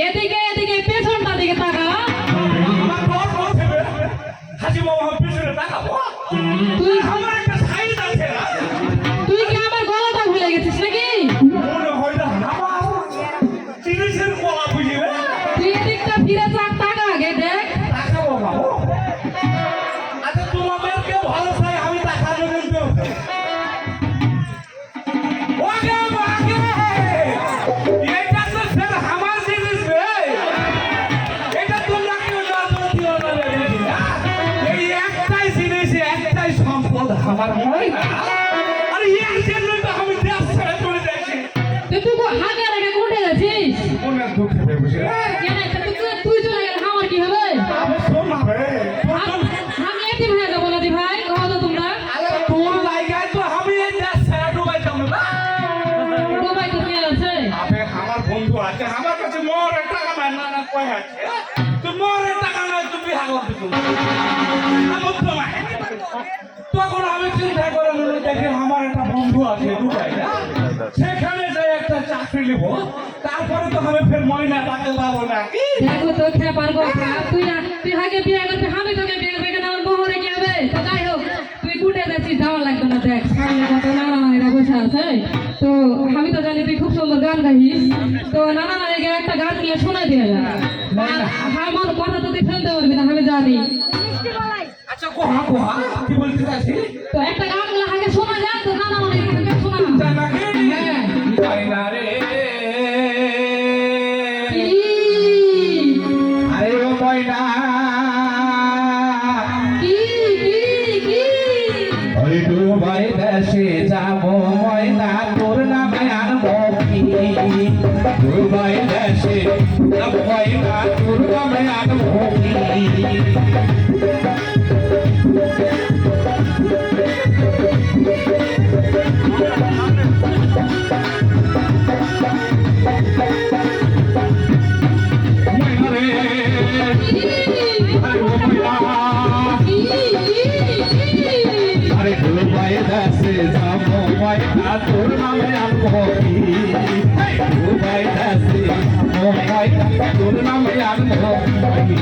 এদিকে এদিকে পেছনটা দিকে তাকা তুই আমার নয় না। আরে এর জন্যই তো আমি দেশ ছেড়ে চলে যাচ্ছি তুই তুই হাগে রেখে কোটে যাচ্ছিস? মনের দুঃখে বুঝিলা? কেন? তুই তুই চলে গেলে আমার কি হবে? আমি শোন না রে। আম- এটি হয়ে যাব না দি ভাই কহ তো তোমরা। আরে তোর লাইগায় তো আমি এই দেশ ছেড়ে ডুবাই যাব না ডুবাই তো কে আছে? আবে আমার বন্ধু আছে। আমার কাছে মোর টাকা নাই না না কয় আছে? তো মোর টাকা নাই তুমি করতে তুমি আমার তো আছে দুবাই না সেখানে যাই একটা চাকরি নিব তারপরে তো আমি ফের ময়না টাকা পাবো না। দেখো তো খেপার কথা তুই না তুই আগে বিয়ে করতে আমি তোকে বিয়ে করবে কেন আমার বহরে কি হবে? তো যাই হোক তুই কুটে যাচ্ছিস যাওয়া লাগবে না দেখ সামনে কত নানা নানিরা বসে আছে তো আমি তো জানি তুই খুব সুন্দর গান গাইস। তো নানা নানিকে একটা গান নিয়ে শোনাই দিয়ে যা। আমার কথা তো তুই ফেলতে পারবি না আমি জানি। আচ্ছা কোহা কোহা? কি বলতে চাচ্ছি তো একটা গান ময়না ওই দুবাই দেশে যাব ময়না তোর নামে আনব কি দুবাই দেশে যাব ময়না দেশে যাব ময়না তোর নামে আনব কি? দুবাই দেশে যাব ময়না তোর নামে আনব কি?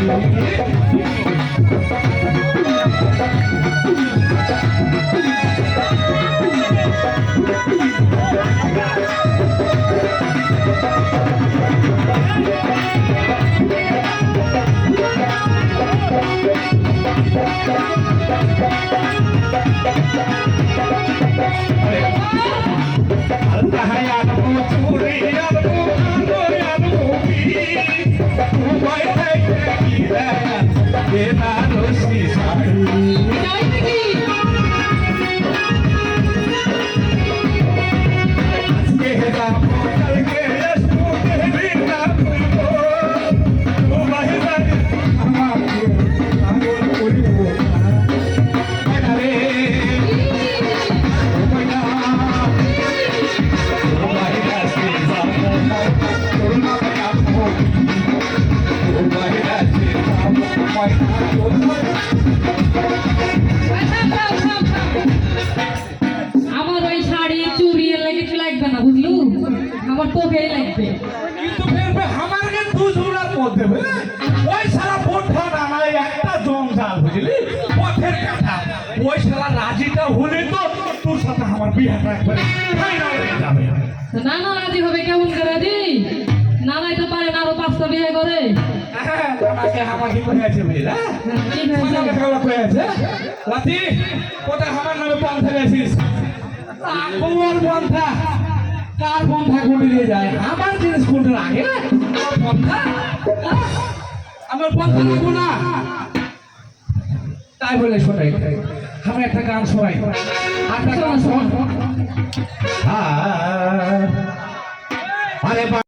যাই আমার তোকেই লাগবে। কিন্তু ফের বে আমারকে দুজুরার মধ্যে বুঝলি? ওই সারা পথা নানায় একটা জঞ্জাল বুঝলি? পথের কাটা ওই সারা রাজিটা হলে তো তোর সাথে আমার বিয়েটা একবারে ফাইনাল হয়ে যাবে। তো নানা রাজি হবে কেমন করে রাজি? নানাই তো পারে না আরও পাঁচটা বিয়ে করে। হ্যাঁ আমাকে আমাকে করে আছে বুঝলা? হ্যাঁ, আমাকে কেমন করে আছে লাতি কোথায় আমার নামে পন্থা গেছিস কোন পন্থা। কার পন্থা ঘটে দিয়ে যায়। আমার জিনিস কোনটা লাগে আমার পন্থা লাগবো না। তাই বলে শোনাই আমি একটা গান শোনাই। একটা গান শোন। আরে